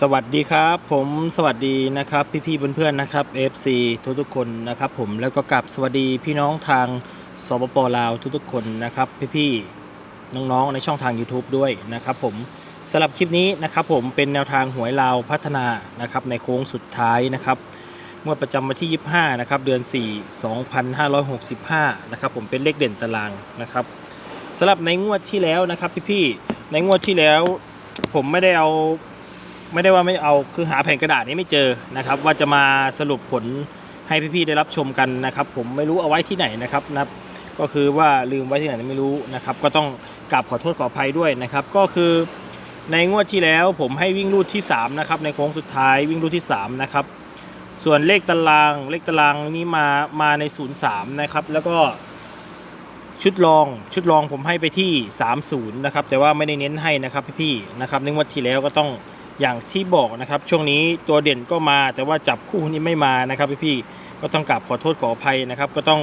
สวัสดีครับผมสวัสดีนะครับพี่ๆเพื่อนๆนะครับ FC ทุกๆคนนะครับผมแล้วก็กลับสวัสดีพี่น้องทางสปปลาวทุกๆคนนะครับพี่ๆน้องๆในช่องทาง YouTube ด้วยนะครับผมสำหรับคลิปนี้นะครับผมเป็นแนวทางหวยลาวพัฒนานะครับในโค้งสุดท้ายนะครับเมื่อประจำวันที่ 25นะครับเดือน 4 2565นะครับผมเป็นเลขเด่นตารางนะครับสำหรับในงวดที่แล้วนะครับพี่ๆในงวดที่แล้วผมไม่ได้เอา ไม่ได้ว่าไม่เอาคือหาแผ่นกระดาษนี้ไม่เจอนะครับ ว่าจะมาสรุปผลให้พี่ๆได้รับชมกันนะครับ ผมไม่รู้เอาไว้ที่ไหนนะครับนะก็คือว่าลืมไว้ที่ไหนไม่รู้นะครับ ก็ต้องกราบขอโทษขออภัยด้วยนะครับ ก็คือในงวดที่แล้วผมให้วิ่งรูดที่3นะครับในโค้งสุดท้ายวิ่งรูดที่3นะครับส่วนเลขตารางเลขตารางนี้มามาใน 0 3 นะครับ แล้วก็ชุดรองชุดรองผมให้ไปที่ 30 นะครับ แต่ว่าไม่ได้เน้นให้นะครับพี่ๆนะครับในงวดที่แล้วก็ต้อง อย่างที่บอกนะครับ ช่วงนี้ตัวเด่นก็มา แต่ว่าจับคู่นี้ไม่มานะครับพี่ๆก็ต้องกราบขอโทษขออภัยนะครับ ก็ต้อง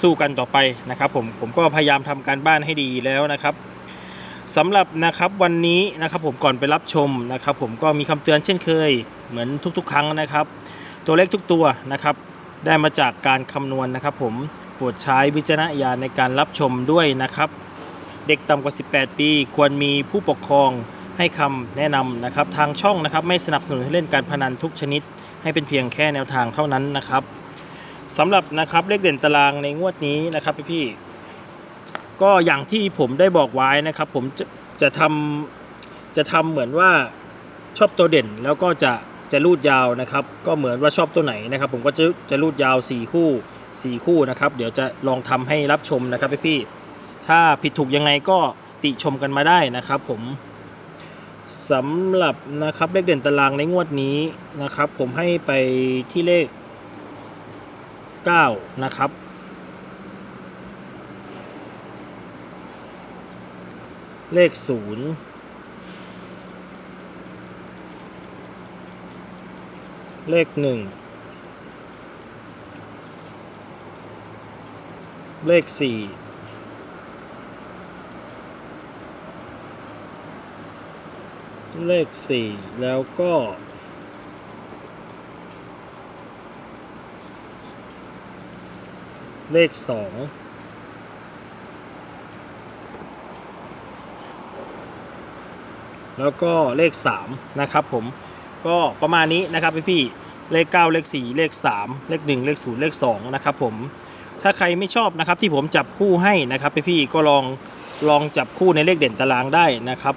สู้กันต่อไปนะครับ ผมผมก็พยายามทำการบ้านให้ดีแล้วนะครับสำหรับนะครับวันนี้นะครับผมก่อนไปรับชมนะครับ ผมก็มีคำเตือนเช่นเคย เหมือนทุกๆ ครั้งนะครับ ตัวเลขทุกตัวนะครับ ได้มาจากการคำนวณนะครับ ผมโปรดใช้วิจารณญาณในการรับชมด้วยนะครับ เด็กต่ำกว่า 18 ปี ควรมีผู้ปกครอง ให้คำแนะนำนะครับ ทางช่องนะครับ ไม่สนับสนุนให้เล่นการพนันทุกชนิด ให้เป็นเพียงแค่แนวทางเท่านั้นนะครับสำหรับนะครับเลขเด่นตารางในงวดนี้นะครับพี่ๆก็อย่างที่ผมได้บอกไว้นะครับ ผมจะจะทำจะทำเหมือนว่าชอบตัวเด่นแล้วก็จะจะรูดยาวนะครับ ก็เหมือนว่าชอบตัวไหนนะครับ ผมก็จะจะรูดยาว 4 คู่ 4 คู่นะครับ เดี๋ยวจะลองทำให้รับชมนะครับพี่ๆถ้าผิดถูกยังไงก็ติชมกันมาได้นะครับ ผม สำหรับนะครับเลขเด่นตารางในงวดนี้นะครับ ผมให้ไปที่เลข 9 นะครับ เลข 0 เลข 1 เลข 4 เลข 4 แล้วก็ เลข 2แล้วก็เลข 3 นะครับผมก็ประมาณนี้นะครับพี่พี่เลข 9 เลข 4 เลข 3 เลข 1 เลข 0 เลข 2 นะครับผมถ้าใครไม่ชอบนะครับที่ผมจับคู่ให้นะครับพี่พี่ก็ลองลองจับคู่ในเลขเด่นตารางได้นะครับ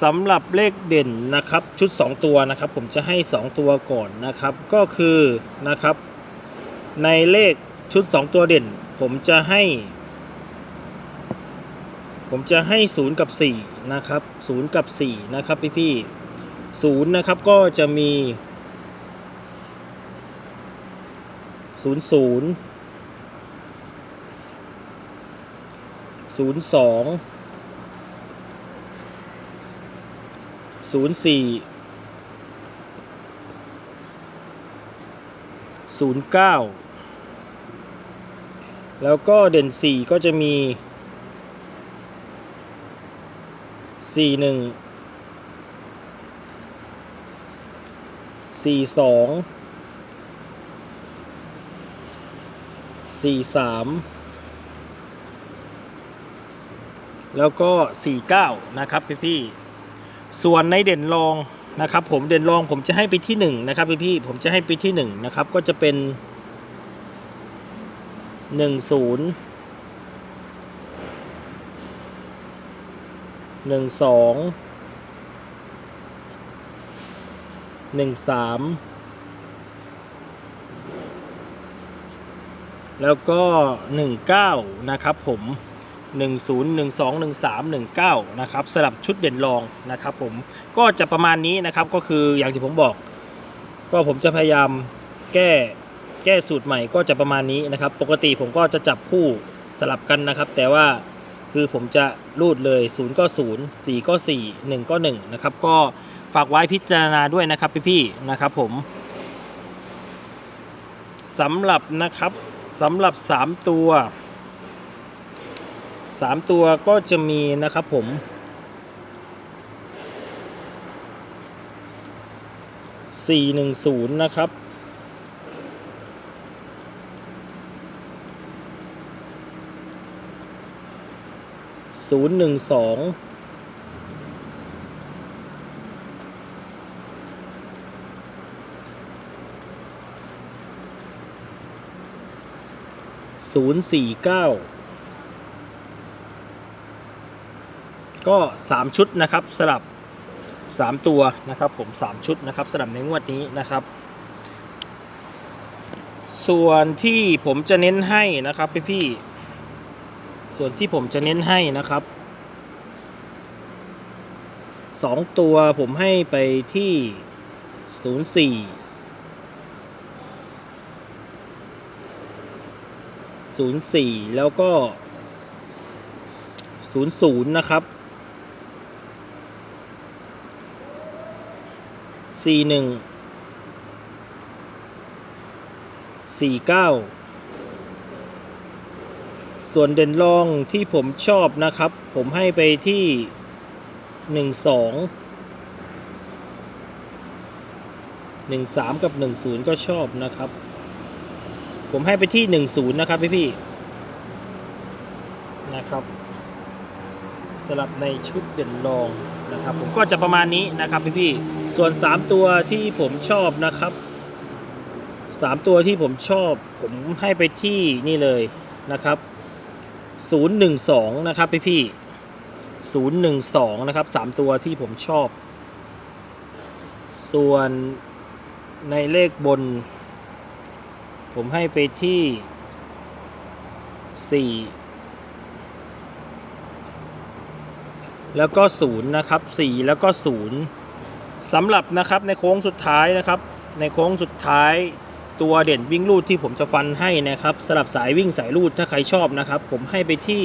สำหรับเลขเด่นนะครับชุด 2 ตัวนะครับ ผมจะให้ 2 ตัวก่อนนะครับ ก็คือนะครับ ในเลขชุด 2 ตัวเด่น ผมจะให้ ผมจะให้ 0 กับ4นะครับ0กับ4นะครับพี่พี่ๆ0นะครับก็จะมี 0 0 0 2 ศูนย์สี่ศูนย์เก้าแล้วก็เด่นสี่ก็จะมีสี่หนึ่งสี่สองสี่สามแล้วก็สี่เก้านะครับพี่พี่ ส่วนในเด่นรองนะครับผมเด่นรองผมจะให้ไปที่1นะครับพี่พี่ผมจะให้ไปที่1นะครับก็จะเป็น 1 0 1 2 1 3 แล้วก็ 19 นะครับผม 10 12 13 19นะครับสลับชุดเด่นรองนะครับผมก็จะประมาณนี้นะครับก็คืออย่างที่ผมบอก ก็ผมจะพยายามแก้แก้สูตรใหม่ก็จะประมาณนี้นะครับ ปกติผมก็จะจับคู่สลับกันนะครับ แต่ว่าคือผมจะรูดเลย 0 ก็ 0 4 ก็ 4 1 ก็ 1 นะครับ ก็ฝากไว้พิจารณาด้วยนะครับพี่ๆนะครับผมสำหรับนะครับสำหรับ 3 ตัว 3ตัวก็จะมีนะครับผมสี่หนึ่งศูนย์นะครับศูนย์หนึ่งสองศูนย์สี่เก้า ก็สามชุดนะครับสลับสามตัวนะครับผมสามชุดนะครับสลับในงวดนี้นะครับ ส่วนที่ผมจะเน้นให้นะครับพี่พี่ส่วนที่ผมจะเน้นให้นะครับสองตัวผมให้ไปที่ศูนย์สี่ศูนย์สี่แล้วก็ศูนย์ศูนย์นะครับ สี่หนึ่งสี่เก้าส่วนเด่นรองที่ผมชอบนะครับ ผมให้ไปที่หนึ่งสองหนึ่งสามกับหนึ่งศูนย์ก็ชอบนะครับ ผมให้ไปที่หนึ่งศูนย์นะครับพี่พี่นะครับสลับในชุดเด่นรองนะครับ ผมก็จะประมาณนี้นะครับพี่พี่ ส่วน 3 ตัวที่ผมชอบนะครับ 3 ตัวที่ผมชอบ ผมให้ไปที่นี่เลยนะครับ 012 นะครับพี่พี่012 นะครับ 3 ตัวที่ผมชอบ ส่วนในเลขบน ผมให้ไปที่ 4 แล้วก็ 0 นะครับ 4 แล้วก็ 0 สำหรับนะครับในโค้งสุดท้ายนะครับ ในโค้งสุดท้ายตัวเด่นวิ่งลูดที่ผมจะฟันให้นะครับสลับสายวิ่งสายลูดถ้าใครชอบนะครับ ผมให้ไปที่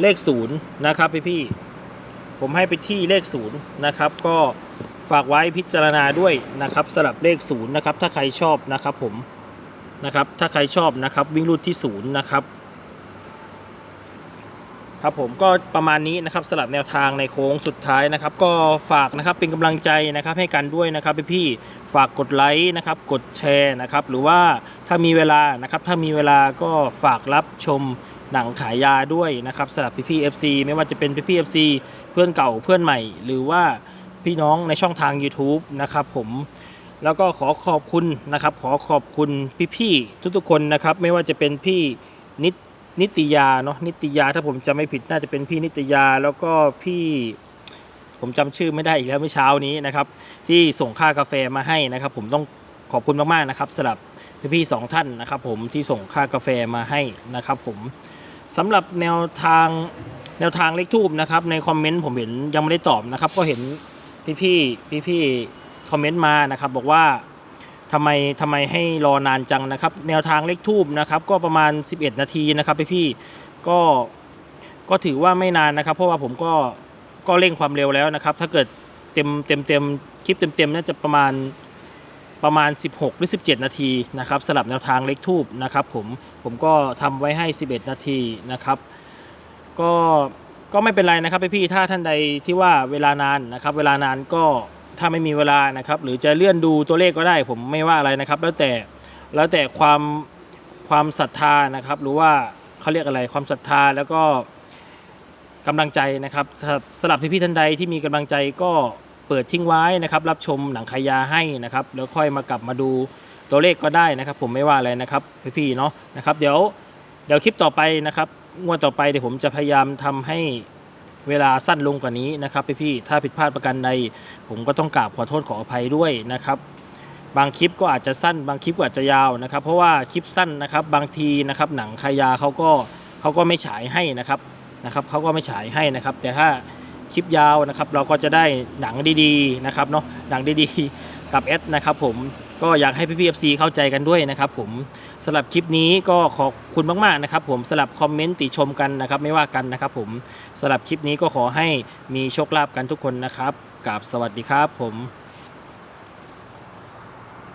เลข0นย์นะครับพี่พี่ผมให้ไปที่เลข0นย์นะครับ ก็ฝากไว้พิจารณาด้วยนะครับสลับเลข0นย์นะครับถ้าใครชอบนะครับผมนะครับถ้าใครชอบนะครับวิ่งลูดที่0นะครับ ครับผมก็ประมาณนี้นะครับสลับแนวทางในโค้งสุดท้ายนะครับ ก็ฝากนะครับเป็นกำลังใจนะครับให้กันด้วยนะครับพี่ๆฝากกดไลค์นะครับกดแชร์นะครับหรือว่าถ้ามีเวลานะครับถ้ามีเวลาก็ฝากรับชมหนังขายยาด้วยนะครับสำหรับพี่ๆ FC ไม่ว่าจะเป็นพี่ๆ FC เพื่อนเก่าเพื่อนใหม่ หรือว่าพี่น้องในช่องทาง YouTube นะครับผมแล้วก็ขอขอบคุณนะครับ ขอขอบคุณพี่ๆทุกๆคนนะครับ ไม่ว่าจะเป็นพี่นิด นิตยาเนาะนิตยาถ้าผมจำไม่ผิดน่าจะเป็นพี่นิตยาแล้วก็พี่ผมจำชื่อไม่ได้อีกแล้วเมื่อเช้านี้นะครับที่ส่งค่ากาแฟมาให้นะครับ ผมต้องขอบคุณมากๆนะครับสำหรับพี่ๆสองท่านนะครับ ผมที่ส่งค่ากาแฟมาให้นะครับ ผมสำหรับแนวทางแนวทางเลขทูบนะครับ ในคอมเมนต์ผมเห็นยังไม่ได้ตอบนะครับ ก็เห็นพี่ๆพี่ๆคอมเมนต์มานะครับ บอกว่า ทำไมทำไมให้รอนานจังนะครับ แนวทางเลขทูบนะครับ ก็ประมาณ 11 นาทีนะครับพี่พี่ก็ก็ถือว่าไม่นานนะครับ เพราะว่าผมก็ก็เร่งความเร็วแล้วนะครับ ถ้าเกิดเต็มเต็มเต็มคลิปเต็มเต็มน่าจะประมาณประมาณ 16 หรือ 17 นาทีนะครับสลับแนวทางเลขทูบนะครับผมผมก็ทำไว้ให้ 11 นาทีนะครับ ก็ก็ไม่เป็นไรนะครับพี่ๆถ้าท่านใดที่ว่าเวลานานนะครับ เวลานานก็ ถ้าไม่มีเวลานะครับ หรือจะเลื่อนดูตัวเลขก็ได้ ผมไม่ว่าอะไรนะครับ แล้วแต่แล้วแต่ความความศรัทธานะครับ หรือว่าเขาเรียกอะไรความศรัทธาแล้วก็กำลังใจนะครับถ้าสำหรับพี่ๆท่านใดที่มีกำลังใจก็เปิดทิ้งไว้นะครับ รับชมหนังขายยาให้นะครับ แล้วค่อยมากลับมาดูตัวเลขก็ได้นะครับ ผมไม่ว่าอะไรนะครับพี่ๆเนาะนะครับ เดี๋ยวเดี๋ยวคลิปต่อไปนะครับงวดต่อไปเดี๋ยวผมจะพยายามทำให้ เวลาสั้นลงกว่านี้นะครับพี่ๆถ้าผิดพลาดประการใดผมก็ต้องกราบขอโทษขออภัยด้วยนะครับบางคลิปก็อาจจะสั้นบางคลิปก็อาจจะยาวนะครับ เพราะว่าคลิปสั้นนะครับบางทีนะครับหนังขายาเขาก็เขาก็ไม่ฉายให้นะครับนะครับเขาก็ไม่ฉายให้นะครับ แต่ถ้าคลิปยาวนะครับ เราก็จะได้หนังดีๆนะครับเนาะหนังดีๆ กับแอดนะครับผม ก็อยากให้พี่พีเอฟซีเข้าใจกันด้วยนะครับผมสำหรับคลิปนี้ก็ขอบคุณมากๆนะครับผมสำหรับคอมเมนต์ติชมกันนะครับไม่ว่ากันนะครับผมสำหรับคลิปนี้ก็ขอให้มีโชคลาภกันทุกคนนะครับกับสวัสดีครับผม